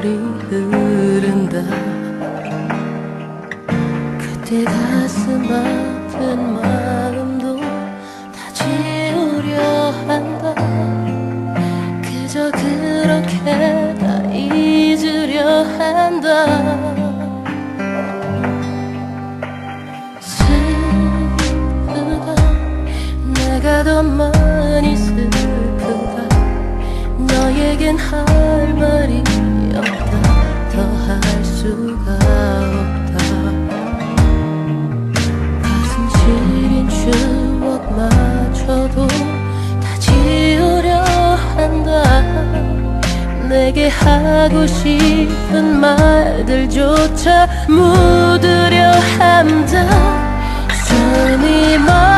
세월이 흐른다. 그때 가슴 아픈 마음도 다 지우려 한다. 그저 그렇게 다 잊으려 한다. 슬프다. 내가 더 많이 슬프다. 너에겐 할 내게 하고 싶은 말들조차 묻으려 한다. 숨이 막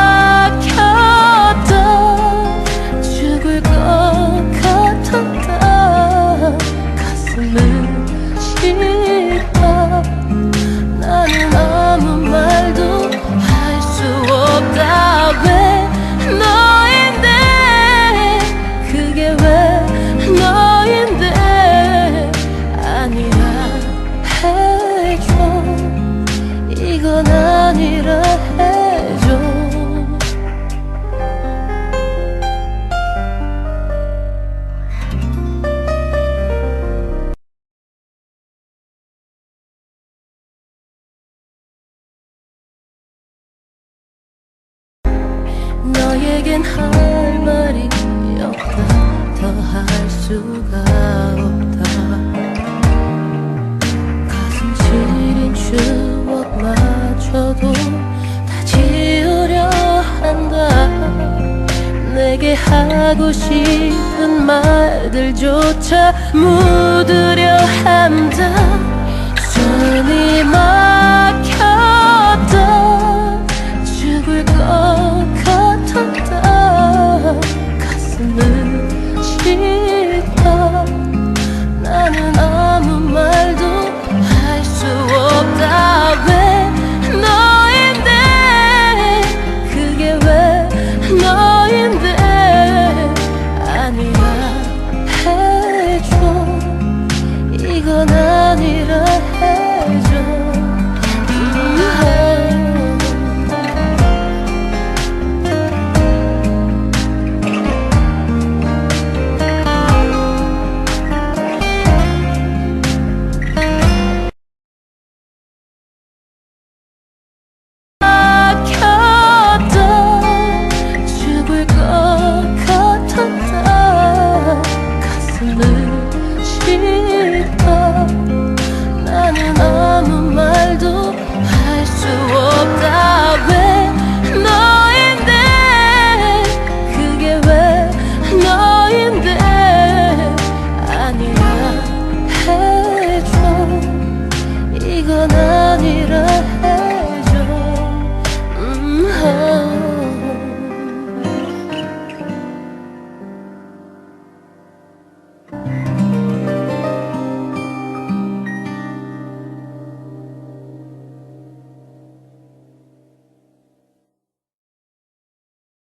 이건 아니라 해줘. 너에겐 할 말이 없다. 더 할 수가 내게 하고 싶은 말들조차 묻으려 한다 circle